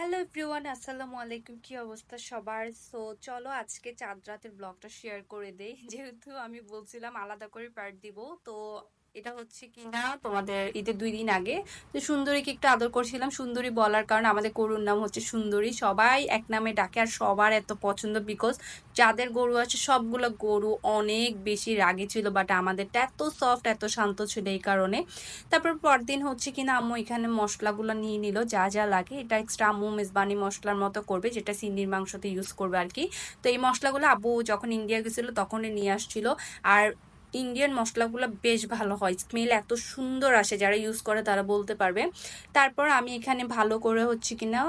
Hello everyone আসসালামু আলাইকুম কি অবস্থা সবার? সো চলো আজকে চাঁদ রাতের ব্লগটা শেয়ার করে দেই। যেহেতু আমি বলছিলাম আলাদা করে পার্ট দিব, তো এটা হচ্ছে কি না তোমাদের ঈদের দুই দিন আগে। তো সুন্দরীকে একটু আদর করছিলাম। সুন্দরী বলার কারণে আমাদের গরুর নাম হচ্ছে সুন্দরী। সবাই এক নামে ডাকে আর সবার এত পছন্দ বিকজ যাদের গরু আছে, সবগুলো গরু অনেক বেশি রাগে ছিল বাট আমাদেরটা এত সফট এত শান্ত ছিল এই কারণে। তারপর পরদিন হচ্ছে কিনা আম্মু এখানে মশলাগুলো নিয়ে নিল, যা যা লাগে। এটা এক্সট্রা আম্মু মেজবানি মশলার মতো করবে, যেটা সিন্নির মাংসতে ইউজ করবে আর কি। তো এই মশলাগুলো আব্বু যখন ইন্ডিয়া গেছিল, তখনই নিয়ে আসছিল। আর ইন্ডিয়ান মশলাগুলো বেশ ভালো হয়। স্মেল এত সুন্দর আসে, যারা ইউজ করে তারা বলতে পারবে। তারপর আমি এখানে ভালো করে হচ্ছে কিনা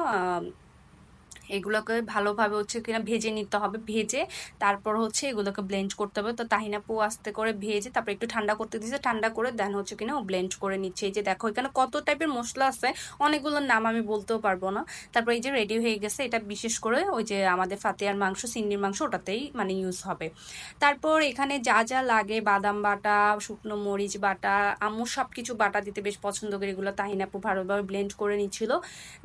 এগুলোকে ভালোভাবে হচ্ছে কিনা ভেজে নিতে হবে, ভেজে তারপর হচ্ছে এগুলোকে ব্লেন্ড করতে হবে। তো তাহিনা পু আস্তে করে ভেজে তারপর একটু ঠান্ডা করতে দিয়েছে, ঠান্ডা করে দেন হচ্ছে কিনা ও ব্লেন্ড করে নিচ্ছে। এই যে দেখো, এখানে কত টাইপের মশলা আছে, অনেকগুলোর নাম আমি বলতেও পারব না। তারপর এই যে রেডি হয়ে গেছে, এটা বিশেষ করে ওই যে আমাদের ফাতিয়ার মাংস, সিন্নির মাংস ওটাতেই মানে ইউজ হবে। তারপর এখানে যা যা লাগে, বাদাম বাটা, শুকনো মরিচ বাটা, আম্মু সব কিছু বাটা দিতে বেশ পছন্দ করে এগুলো তাহিনাপু ভালোভাবে ব্লেন্ড করে নিচ্ছিল।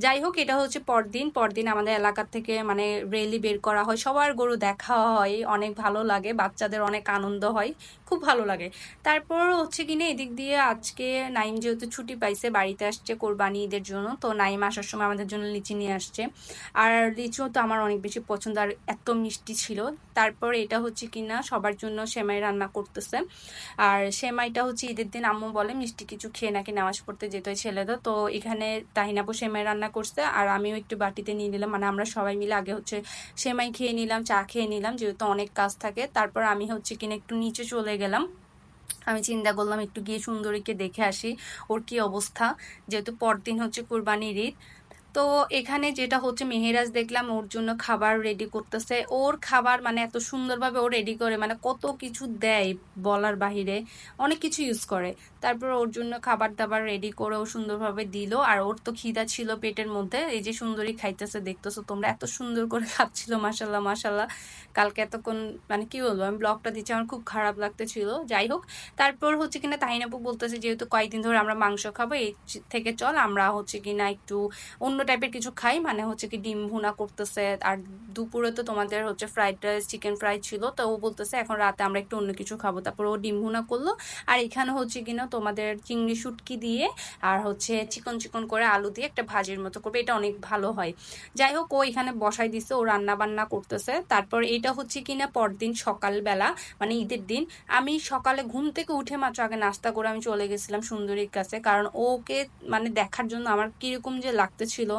যাই হোক, এটা হচ্ছে পরদিন পরদিন আমাদের এলাকা এলাকার থেকে মানে রেলি বের করা হয়, সবার গরু দেখা হয়, অনেক ভালো লাগে, বাচ্চাদের অনেক আনন্দ হয়, খুব ভালো লাগে। তারপর হচ্ছে কি কিনা এদিক দিয়ে আজকে নাইম যেহেতু ছুটি পাইছে, বাড়িতে আসছে কোরবানি ঈদের জন্য, তো নাইম আসার সময় আমাদের জন্য লিচি নিয়ে আসছে। আর লিচুও তো আমার অনেক বেশি পছন্দ, আর এত মিষ্টি ছিল। তারপর এটা হচ্ছে কিনা সবার জন্য সেমাই রান্না করতেছে। আর সেমাইটা হচ্ছে ঈদের দিন আম্মু বলে, মিষ্টি কিছু খেয়ে নাকি নামাজ পড়তে যেত ছেলেদের। তো এখানে তাহিনাপু সেমাই রান্না করছে, আর আমিও একটু বাটিতে নিয়ে নিলাম মানে আমরা সবাই মিলে আগে হচ্ছে সেমাই খেয়ে নিলাম, চা খেয়ে নিলাম, যেহেতু অনেক কাজ থাকে। তারপর আমি হচ্ছে কিনা একটু নিচে চলে গেলাম। আমি চিন্তা করলাম একটু গিয়ে সুন্দরীকে দেখে আসি, ওর কি অবস্থা? যেহেতু পরদিন হচ্ছে কোরবানির ঈদ তো এখানে যেটা হচ্ছে, মেহেরাজ দেখলাম ওর জন্য খাবার রেডি করতেছে। ওর খাবার মানে এত সুন্দরভাবে ও রেডি করে মানে কত কিছু দেয় বলার বাহিরে, অনেক কিছু ইউজ করে। তারপর ওর জন্য খাবার দাবার রেডি করে ও সুন্দরভাবে দিল। আর ওর তো খিদা ছিল পেটের মধ্যে, এই যে সুন্দরী খাইতেছে, দেখতেছো তোমরা এত সুন্দর করে খাচ্ছিল মাসাল্লাহ মাসাল্লাহ কালকে এতক্ষণ মানে কি বলব, আমি ব্লগটা দিচ্ছি, আমার খুব খারাপ লাগতেছিল, যাই হোক। তারপর হচ্ছে কিনা তাহিনাপু বলতেছে যেহেতু কয়েকদিন ধরে আমরা মাংস খাব, এই থেকে চল, আমরা হচ্ছে কিনা একটু অন্য টাইপের কিছু খাই মানে হচ্ছে কি ডিম ভুনা করতেছে আর দুপুরে তো তোমাদের হচ্ছে ফ্রাইড রাইস চিকেন ফ্রাই ছিল, তো ও বলতেছে এখন রাতে আমরা একটু অন্য কিছু খাব। তারপর ও ডিম ভুনা করল। আর এখানে হচ্ছে কিনা তোমাদের চিংড়ি শুটকি দিয়ে আর হচ্ছে চিকন চিকন করে আলু দিয়ে একটা ভাজির মতো করবে। এটা অনেক ভালো হয়। যাই হোক, ও এখানে বসাই দিছে, ও রান্না বান্না করতেছে। তারপর এটা হচ্ছে কিনা পরদিন সকালবেলা মানে ঈদের দিন, আমি সকালে ঘুম থেকে উঠে মাত্র আগে নাস্তা করে আমি চলে গেছিলাম সুন্দরীর কাছে। কারণ ওকে মানে দেখার জন্য আমার কীরকম যে লাগতেছিল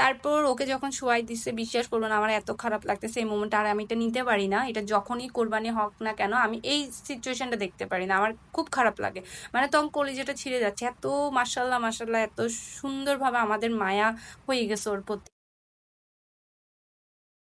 তারপর ওকে যখন শোয়াই দিচ্ছে বিশ্বাস করব না, আমার এত খারাপ লাগতেছে এই মোমেন্ট আর আমি এটা নিতে পারি না। এটা যখনই কোরবানি হোক না কেন, আমি এই সিচুয়েশনটা দেখতে পারি না। আমার খুব খারাপ লাগে। মানে তখন কলিজাটা ছিঁড়ে যাচ্ছে। এত মাসাল্লাহ মাসাল্লাহ এত সুন্দরভাবে আমাদের মায়া হয়ে গেছে ওর প্রতি।